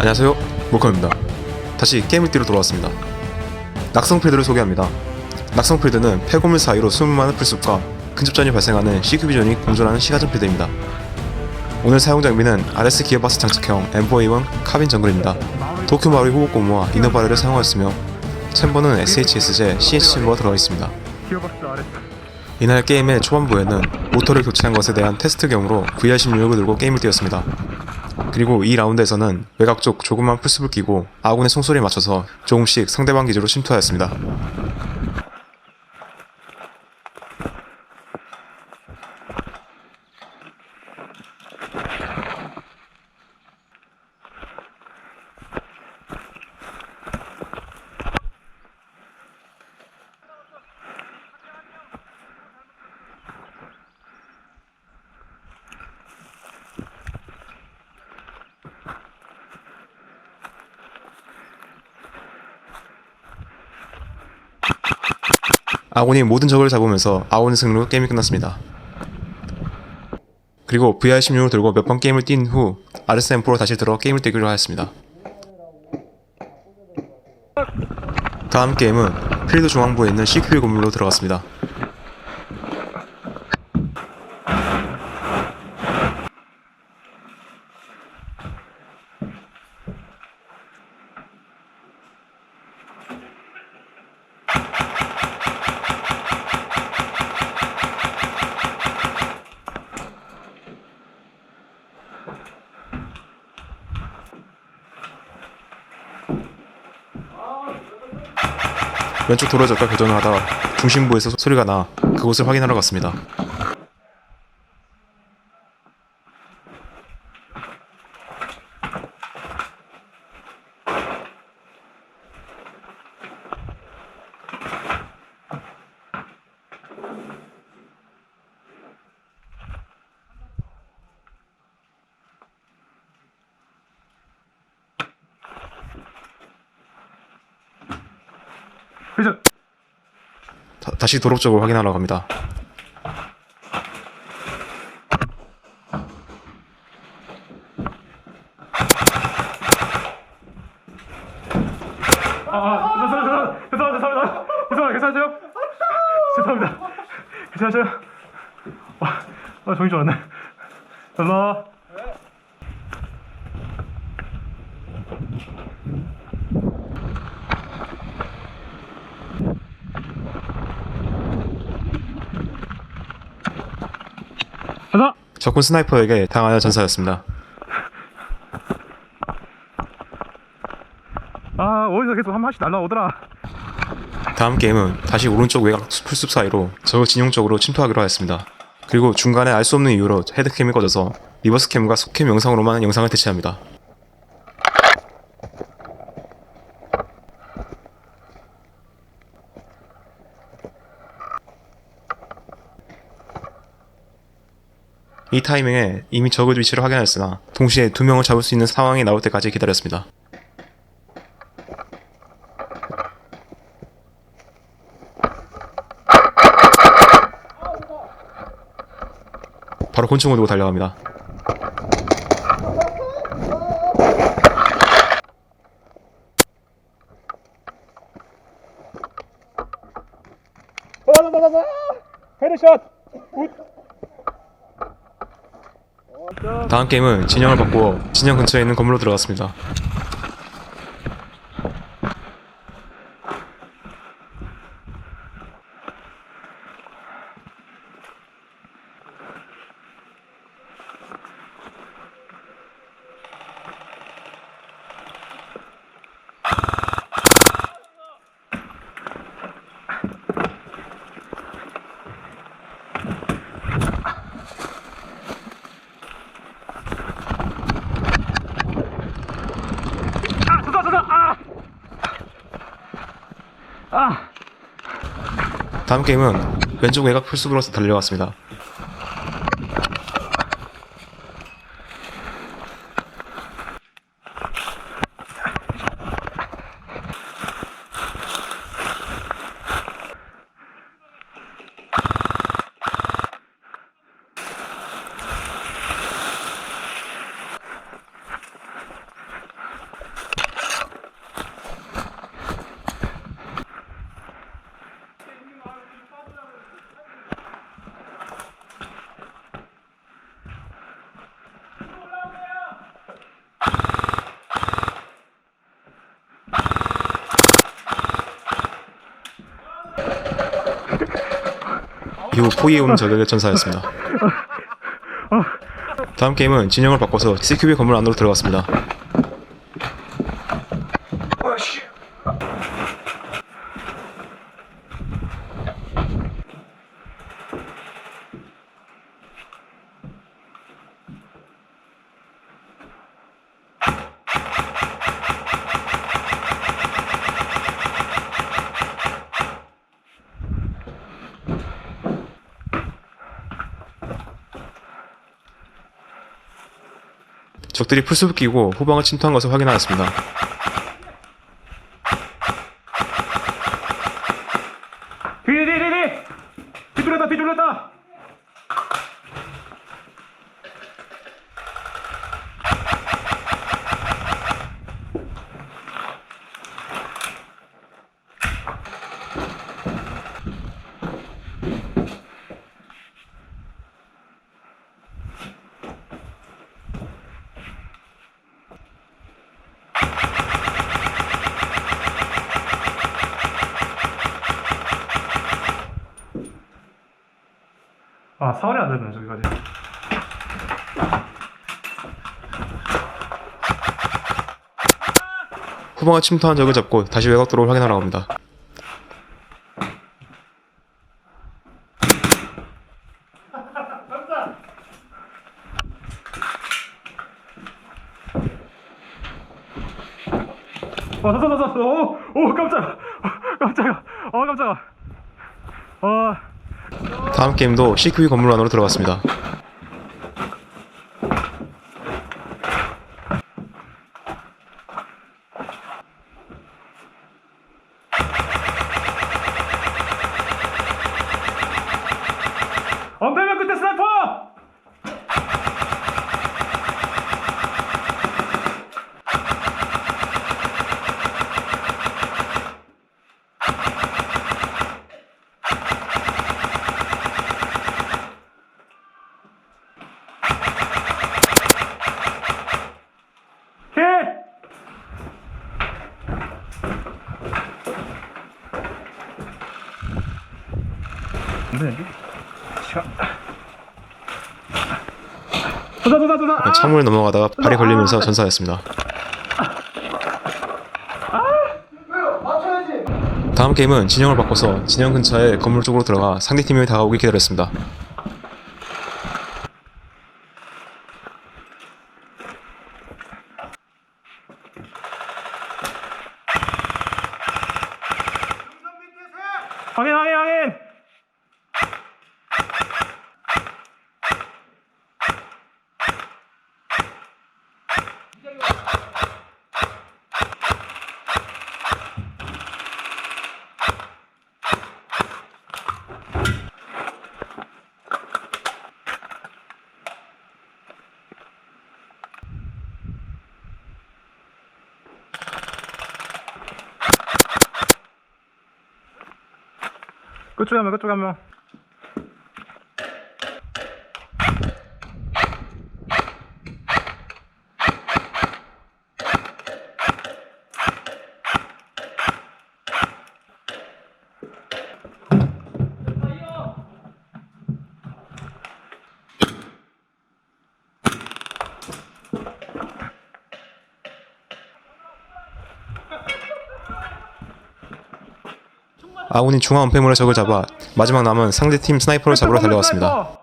안녕하세요. 모커입니다. 다시 게임을 뛰러 돌아왔습니다. 낙성필드를 소개합니다. 낙성필드는 폐고물 사이로 숨을 많은 풀숲과 근접전이 발생하는 CQ비전이 공존하는 시가전 필드입니다. 오늘 사용 장비는 RS 기어박스 장착형 M4A1 카빈 정글입니다. 도쿄 마루의 호흡고무와 이너바레를 사용하였으며 챔버는 SHS제 CH 챔버가 들어가 있습니다. 이날 게임의 초반부에는 모터를 교체한 것에 대한 테스트 경으로 VR16을 들고 게임을 뛰었습니다. 그리고 이 라운드에서는 외곽 쪽 조그만 풀숲을 끼고 아군의 총소리에 맞춰서 조금씩 상대방 기지로 침투하였습니다. 아군이 모든 적을 잡으면서 아군의 승리로 게임이 끝났습니다. 그리고 VR16을 들고 몇 번 게임을 뛴후 RSM4로 다시 들어 게임을 뛰기로 하였습니다. 다음 게임은 필드 중앙부에 있는 CQB 건물로 들어갔습니다. 왼쪽 도로저가 교전을 하다 중심부에서 소리가 나 그곳을 확인하러 갔습니다. 회전 다, 다시 도로 쪽을 확인하러 갑니다. 아 죄송합니다 죄송합니다. 죄송합니다. 죄송합니다. 죄송하세요? 죄송합니다. 괜찮으세요? 와, 아 정신 줄 알았네. 감사합니다 가자 적군 스나이퍼에게 당하여 전사였습니다. 아 어디서 계속 한 마씩 날라오더라 다음 게임은 다시 오른쪽 외곽 풀숲 사이로 적을 진영 쪽으로 침투하기로 하였습니다. 그리고 중간에 알 수 없는 이유로 헤드캠이 꺼져서 리버스 캠과 속캠 영상으로만 영상을 대체합니다. 이 타이밍에 이미 적의 위치를 확인하였으나 동시에 두 명을 잡을 수 있는 상황이 나올 때까지 기다렸습니다. 바로 곤충을 들고 달려갑니다. 헤드샷 다음 게임은 진영을 바꾸어 진영 근처에 있는 건물로 들어갔습니다. 아, 다음 게임은 왼쪽 외곽 풀숲으로서 달려갔습니다. 이후 포위해 온 적을 전사하였습니다. 다음 게임은 진영을 바꿔서 CQB 건물 안으로 들어갔습니다. 적들이 풀숲을 끼고 후방을 침투한 것을 확인하였습니다. 뒤, 뒤, 뒤, 뒤! 뒤돌렸다, 뒤돌렸다! 아, 사월이 안 되네, 저기까지. 후방을 침투한 적을 잡고 다시 외곽도로 확인하러 갑니다. 아, 샀어, 샀어. 오, 오, 깜짝아. 깜짝아. 어, 깜짝아. 어, 다음 게임도 CQB 건물 안으로 들어갔습니다. 언패면 끝에 스나이퍼! 킬! 자. 도다 도다 도다. 아! 창문을 넘어가다가 발이 걸리면서 전사했습니다. 다음 게임은 진영을 바꿔서 진영 근처에 건물 쪽으로 들어가 상대팀이 다가오기 기다렸습니다. 확인 확인 확인. 한 명, 그쪽에 한 아군이 중앙 은폐물의 적을 잡아 마지막 남은 상대팀 스나이퍼를 잡으러 달려왔습니다.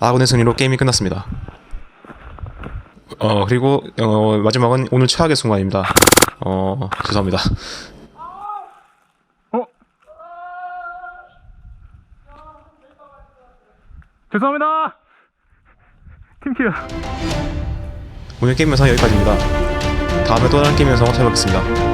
아군의 승리로 게임이 끝났습니다. 어 그리고 어, 마지막은 오늘 최악의 순간입니다. 어 죄송합니다. 어? 죄송합니다. 팀킬. 오늘 게임 영상 여기까지입니다. 다음에 또 다른 게임 영상으로 찾아뵙겠습니다.